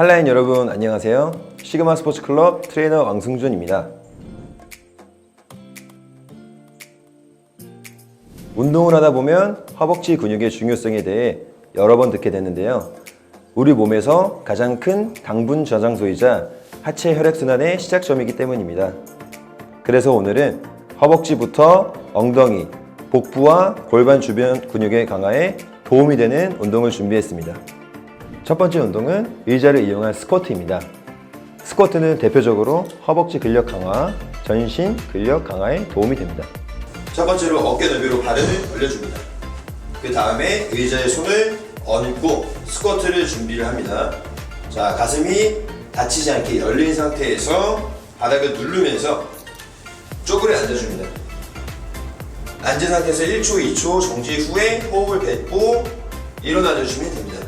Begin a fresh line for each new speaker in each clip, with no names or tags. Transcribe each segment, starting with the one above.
한라인 여러분 안녕하세요. 시그마 스포츠 클럽 트레이너 왕승준입니다. 운동을 하다 보면 허벅지 근육의 중요성에 대해 여러 번 듣게 됐는데요. 우리 몸에서 가장 큰 당분 저장소이자 하체 혈액순환의 시작점이기 때문입니다. 그래서 오늘은 허벅지부터 엉덩이, 복부와 골반 주변 근육의 강화에 도움이 되는 운동을 준비했습니다. 첫 번째 운동은 의자를 이용한 스쿼트입니다. 스쿼트는 대표적으로 허벅지 근력 강화, 전신 근력 강화에 도움이 됩니다. 첫 번째로 어깨 너비로 발을 올려줍니다. 그 다음에 의자에 손을 얹고 스쿼트를 준비를 합니다. 자, 가슴이 다치지 않게 열린 상태에서 바닥을 누르면서 쪼그려 앉아줍니다. 앉은 상태에서 1초, 2초 정지 후에 호흡을 뱉고 일어나 주시면 됩니다.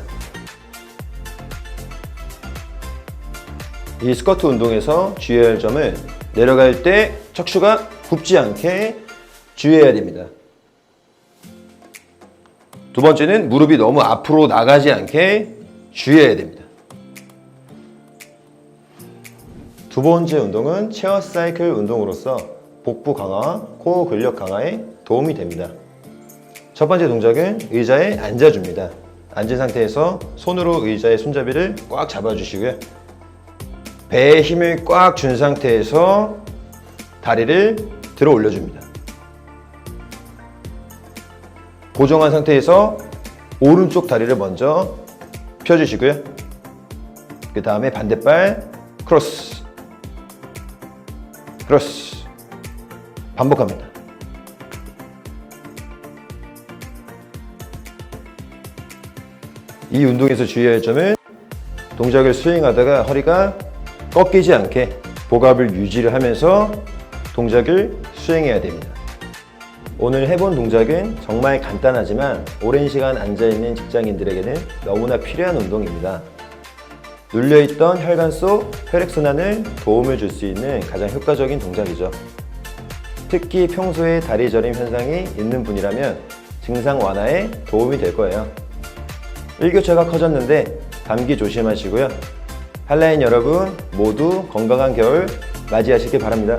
이 스쿼트 운동에서 주의해야 할 점은 내려갈 때 척추가 굽지 않게 주의해야 됩니다. 두 번째는 무릎이 너무 앞으로 나가지 않게 주의해야 됩니다. 두 번째 운동은 체어 사이클 운동으로서 복부 강화, 코어 근력 강화에 도움이 됩니다. 첫 번째 동작은 의자에 앉아줍니다. 앉은 상태에서 손으로 의자의 손잡이를 꽉 잡아주시고요. 배에 힘을 꽉 준 상태에서 다리를 들어 올려줍니다. 고정한 상태에서 오른쪽 다리를 먼저 펴주시고요. 그 다음에 반대발 크로스, 크로스. 반복합니다. 이 운동에서 주의해야 할 점은 동작을 수행하다가 허리가 꺾이지 않게 복압을 유지를 하면서 동작을 수행해야 됩니다. 오늘 해본 동작은 정말 간단하지만 오랜 시간 앉아있는 직장인들에게는 너무나 필요한 운동입니다. 눌려있던 혈관 속 혈액순환을 도움을 줄 수 있는 가장 효과적인 동작이죠. 특히 평소에 다리 저림 현상이 있는 분이라면 증상 완화에 도움이 될 거예요. 일교차가 커졌는데 감기 조심하시고요. 한라인 여러분 모두 건강한 겨울 맞이하시길 바랍니다.